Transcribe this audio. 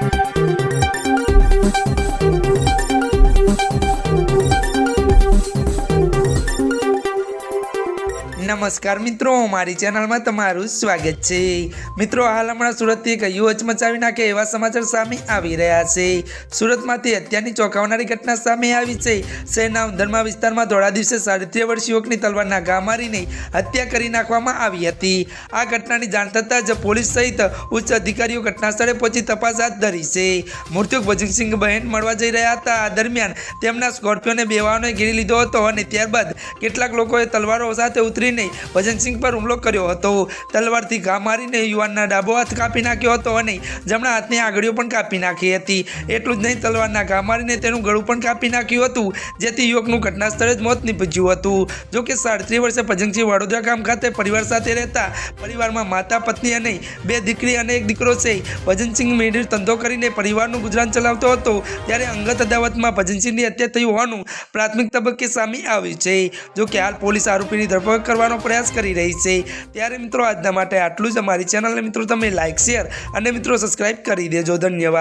Thank you. નમસ્કાર મિત્રો, મારી ચેનલમાં તમારું સ્વાગત છે. મિત્રો, હાલ હમણાં સુરતથી એક યુવચ મચાવી નાખે એવા સમાચાર સામે આવી રહ્યા છે. સુરતમાંથી હત્યાની ચોંકાવનારી ઘટના સામે આવી છે. શહેરના ઉંધરમા વિસ્તારમાં ધોળા દિવસે સાડત્રીસ વર્ષ યુવકની તલવારના ઘા મારીને હત્યા કરી નાખવામાં આવી હતી. આ ઘટનાની જાણ થતાં જ પોલીસ સહિત ઉચ્ચ અધિકારીઓ ઘટના સ્થળે પહોંચી તપાસ હાથ ધરી છે. મૃત્યુક ભજનસિંહ બહેન મળવા જઈ રહ્યા હતા. આ દરમિયાન તેમના સ્કોર્પિયોને બે ઘેરી લીધો હતો અને ત્યારબાદ કેટલાક લોકોએ તલવારો સાથે ઉતરીને ભજનસિંહ પર હુમલો કર્યો હતો. તલવારથી ઘા મારીને યુવાનના ડાબો હાથ કાપી નાખ્યો હતો અને જમણા હાથની આંગળીઓ પણ કાપી નાખી હતી. એટલું જ નહીં, તલવારના ઘા મારીને તેનું ગળું પણ કાપી નાખ્યું હતું, જેથી યુવકનું ઘટના સ્થળે જ મોત નીપજ્યું હતું. જો કે સાડત્રીસ વર્ષે ભજનસિંહ વડોદરા ગામ ખાતે પરિવાર સાથે રહેતા પરિવારમાં માતા, પત્ની અને બે દીકરી અને એક દીકરો છે. ભજનસિંહ મેળવી ધંધો કરીને પરિવારનું ગુજરાન ચલાવતો હતો, ત્યારે અંગત અદાવતમાં ભજનસિંહની હત્યા થઈ હોવાનું પ્રાથમિક તબક્કે સામે આવ્યું છે. જો કે હાલ પોલીસ આરોપીની ધરપકડ કરવાનો પ્રયાસ કરી રહી છે. ત્યારે મિત્રો, આજના માટે આટલું જ. અમારી ચેનલને મિત્રો, તમે લાઇક શેર અને મિત્રો સબસ્ક્રાઇબ કરી દેજો. ધન્યવાદ.